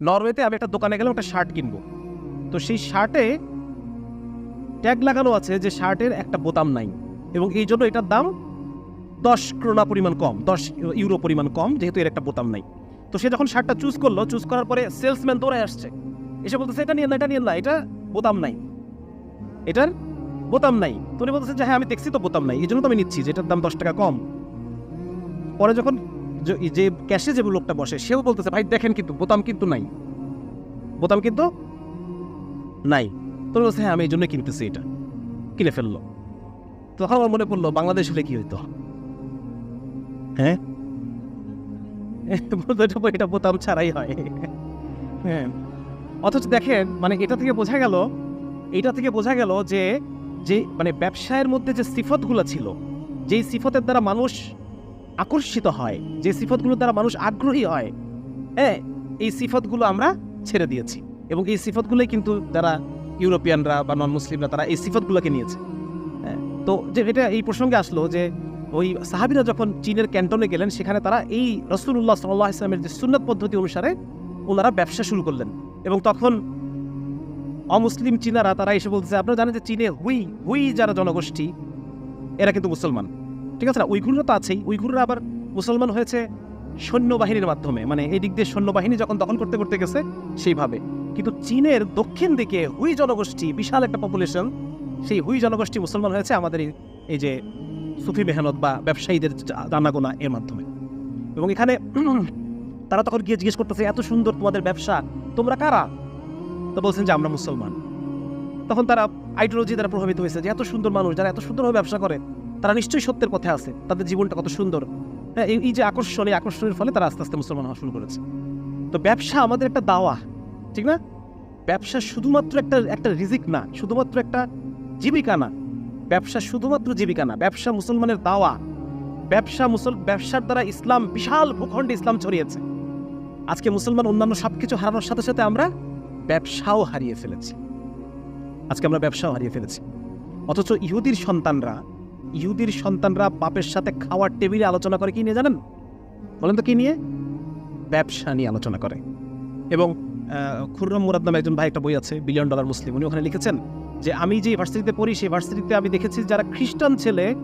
নরওয়েতে আমি একটা দোকানে গেলাম, একটা শার্ট কিনবো। তো সেই শার্টে ট্যাগ লাগানো আছে যে শার্টের একটা বোতাম নাই এবং এই জন্য এটার দাম দশ ক্রোনা পরিমাণ কম, দশ ইউরো পরিমাণ কম, যেহেতু এর একটা বোতাম নাই। তো সে যখন শার্টটা চুজ করল, চুজ করার পরে সেলসম্যান দৌড়ে আসছে। এসে বলতেছে, এটা নিয়ে না, এটা নিয়ে না, এটা বোতাম নাই। এটার বোতাম নাই। তো উনি বলতেছে যে হ্যাঁ আমি দেখছি তো বোতাম নাই, এই জন্য তো আমি নিচ্ছি যে এটার দাম দশ টাকা কম। পরে যখন যে- ক্যাশে যে লোকটা বসে, সেও বলতেছে, ভাই, দেখেন কিন্তু, বোতাম কিন্তু নাই। বোতাম কিন্তু নাই? তো বলছে হ্যাঁ আমি এই জন্য কিনতেছি এটা। কিনে ফেলল। তখন আমার মনে পড়ল, বাংলাদেশ হলে কি হইতো? হ্যাঁ? এটা বোতাম ছাড়াই হয়। হ্যাঁ। অথচ দেখেন মানে এটা থেকে বোঝা গেল, এটা থেকে বোঝা গেল যে যে মানে ব্যবসায়ের মধ্যে যে সিফতগুলো ছিল, যেই সিফতের দ্বারা মানুষ আকর্ষিত হয়, যে সিফতগুলোর দ্বারা মানুষ আগ্রহী হয়। হ্যাঁ এই সিফতগুলো আমরা ছেড়ে দিয়েছি এবং এই সিফতগুলোই কিন্তু যারা ইউরোপিয়ানরা বা নন মুসলিমরা তারা এই সিফতগুলোকে নিয়েছে। তো যে এটা এই প্রসঙ্গে আসলো যে ওই সাহাবিরা যখন চীনের ক্যান্টনে গেলেন, সেখানে তারা এই রসুল্লাহ সাল্লাহ ইসলামের যে সুন্নত পদ্ধতি অনুসারে ওনারা ব্যবসা শুরু করলেন এবং তখন অমুসলিম চীনারা তারা এসে বলতেছে, আপনারা জানেন যে চীনে হুই হুই যারা জনগোষ্ঠী, এরা কিন্তু মুসলমান। ঠিক আছে না? উইঘুররা তো আছেই। উইঘুররা আবার মুসলমান হয়েছে সৈন্যবাহিনীর মাধ্যমে। মানে এই দিক দিয়ে সৈন্যবাহিনী যখন দখল করতে করতে গেছে, সেইভাবে। কিন্তু চীনের দক্ষিণ দিকে হুই জনগোষ্ঠী, বিশাল একটা পপুলেশন সেই হুই জনগোষ্ঠী মুসলমান হয়েছে আমাদের এই- যে সুফি মেহনত বা ব্যবসায়ীদের দানাগোনা এর মাধ্যমে। এবং এখানে তারা তখন গিয়ে জিজ্ঞেস করতেছে, এত সুন্দর তোমাদের ব্যবসা, তোমরা কারা? তো বলছেন যে, আমরা মুসলমান। তখন তারা আইডিওলজি দ্বারা প্রভাবিত হয়েছে যে, এত সুন্দর মানুষ, যারা এত সুন্দরভাবে ব্যবসা করে তারা নিশ্চয়ই সত্যের পথে আছে। তাদের জীবনটা কত সুন্দর। হ্যাঁ এই যে আকর্ষণ, এই আকর্ষণের ফলে তারা আস্তে আস্তে মুসলমান হওয়া শুরু করেছে। তো ব্যবসা আমাদের একটা দাওয়া, ঠিক না? ব্যবসা শুধুমাত্র একটা একটা রিজিক না, শুধুমাত্র একটা জীবিকা না। ব্যবসা শুধুমাত্র জীবিকা না, ব্যবসা মুসলমানের দাওয়া। ব্যবসা মুসল, ব্যবসার দ্বারা ইসলাম বিশাল ভূখণ্ডে ইসলাম ছড়িয়েছে। আজকে মুসলমান অন্যান্য সব কিছু হারানোর সাথে সাথে আমরা ব্যবসাও হারিয়ে ফেলেছি। আজকে আমরা ব্যবসাও হারিয়ে ফেলেছি। অথচ ইহুদির সন্তানরা ইহুদির সন্তানরা বাপের সাথে খাওয়ার টেবিলে আলোচনা করে কি নিয়ে জানেন? বলেন তো কি নিয়ে? ব্যবসা নিয়ে আলোচনা করে। এবং খুররম মুরাদ নামে একজন ভাই একটা বই আছে, বিলিয়ন ডলার মুসলিম, উনি ওখানে লিখেছেন যে, আমি যে ভার্সিটিতে পড়ি, সেই ভার্সিটিতে আমি দেখেছি যারা খ্রিস্টান ছেলে